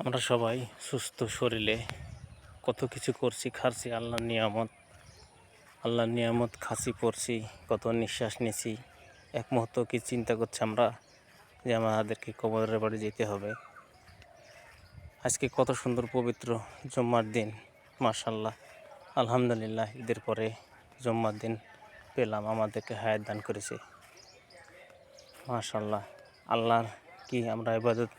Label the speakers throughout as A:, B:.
A: আমরা সবাই সুস্থ শরীরে কত কিছু করছি খাচ্ছি আল্লাহর নিয়ামত। আল্লাহর নিয়ামত খাসি পড়ছি, কত নিঃশ্বাস নিছি। এক মুহূর্ত কি চিন্তা করছি আমরা যে আমাদেরকে কবরের বাড়ি যেতে হবে? আজকে কত সুন্দর পবিত্র জম্মার দিন মাশাল্লাহ আলহামদুলিল্লাহ, ঈদের পরে জম্মার দিন পেলাম, আমাদেরকে হায়াত দান করেছে। মাশাল্লাহ আল্লাহর কি আমরা ইবাদত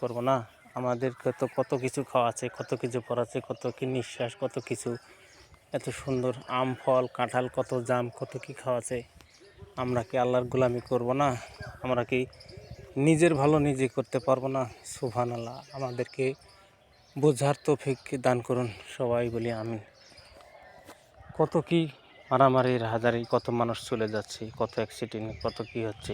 A: করব না? আমাদেরকে তো কত কিছু খাওয়াচ্ছে, কত কিছু পড়াচ্ছে, কত কি নিঃশ্বাস, কত কিছু। এত সুন্দর আম, ফল, কাঁঠাল, কত জাম, কত কি খাওয়াচ্ছে। আমরা কি আল্লাহর গোলামি করব না? আমরা কি নিজের ভালো নিজে করতে পারব না? সুভান আল্লাহ আমাদেরকে বোঝার তো তৌফিক দান করুন। সবাই বলি আমি কত কি মারামারি হাজারি কত মানুষ চলে যাচ্ছে, কত অ্যাক্সিডেন্ট কত কি হচ্ছে।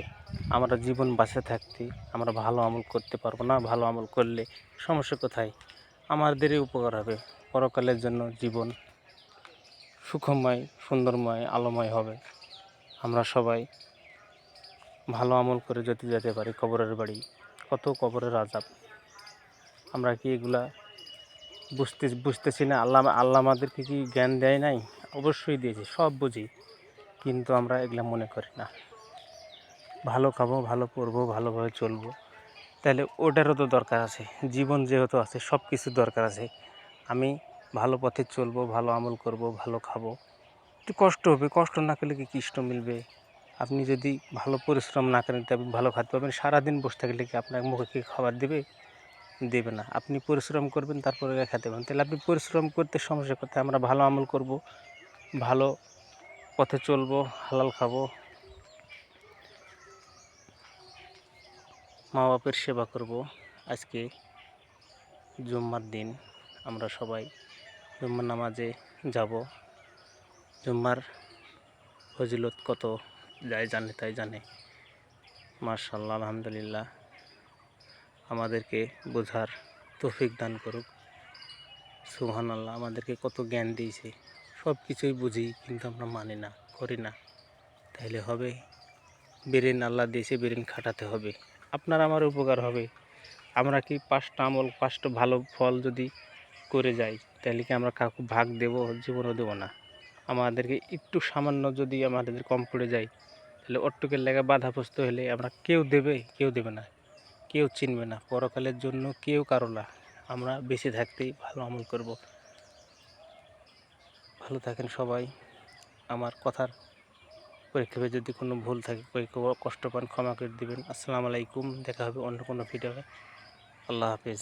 A: আমরা জীবন বাঁচে থাকতে, আমরা ভালো আমল করতে পারব না, ভালো আমল করলে সমস্যা কোথায়? আমাদেরই উপকার হবে। পরকালের জন্য জীবন সুখময়, সুন্দরময়, আলোময় হবে। আমরা সবাই ভালো আমল করে যদি যেতে পারি, কবরের বাড়ি, কত কবরের আজাব আমরা কি এগুলা বুঝতে, বুঝতেছি না? আল্লাহ আল্লাহ আমাদেরকে কি জ্ঞান দেয় নাই? অবশ্যই দিয়েছে, সব বুঝি। কিন্তু আমরা এগুলা মনে করি না। ভালো খাব, ভালো পড়ব ভালোভাবে চলবো। তাহলে ওটারও তো দরকার আছে। জীবন যেহেতু আছে সব কিছু দরকার আছে। আমি ভালো পথে চলবো, ভালো আমল করব, ভালো খাব। একটু কষ্ট হবে, কষ্ট না করলে কি কৃষ্ণ মিলবে? আপনি যদি ভালো পরিশ্রম না করেন তবে ভালো খাতে পারবেন সারাদিন বসে থাকলে কি আপনার মুখে কি খাবার দেবে? দেবে না। আপনি পরিশ্রম করবেন, তারপরে খেতে পারেন তাহলে আপনি পরিশ্রম করতে সমস্যা করতে আমরা ভালো আমল করব ভালো পথে চলবো, হালাল খাব। মা বাপের সেবা করব। আজকে জুম্মার দিন, আমরা সবাই জুম্মার নামাজে যাব। জুম্মার ফজিলত কত, যাই জানে তাই জানে। মার্শাল্লাহ আলহামদুলিল্লাহ। আমাদেরকে বোঝার তৌফিক দান করুক। সুহান আল্লাহ আমাদেরকে কত জ্ঞান দিয়েছে। সব কিছুই বুঝি, কিন্তু আমরা মানি না, করি না। তাইলে হবে? বেরেন আল্লাহ দিয়েছে, বেরেন খাটাতে হবে। আপনার আমার উপকার হবে। আমরা কি পাঁচটা আমল, পাঁচটা ভালো ফল যদি করে যাই তাহলে কি আমরা কাউকে ভাগ দেব, জীবনও দেবো না? আমাদেরকে একটু সামান্য যদি আমাদের কম পড়ে যায় তাহলে অট্টুকের লেগে বাধাগ্রস্ত হলে আমরা কেউ দেবে কেউ দেবে না। কেউ চিনবে না। পরকালের জন্য কেউ কারও না। আমরা বেঁচে থাকতেই ভালো আমল করব। ভালো থাকেন সবাই। আমার কথার পরীক্ষাপে যদি কোনো ভুল থাকে কষ্ট পান, ক্ষমা করে দেবেন। আসসালামু আলাইকুম। দেখা হবে অন্য কোনো ভিডিওতে আল্লাহ হাফিজ।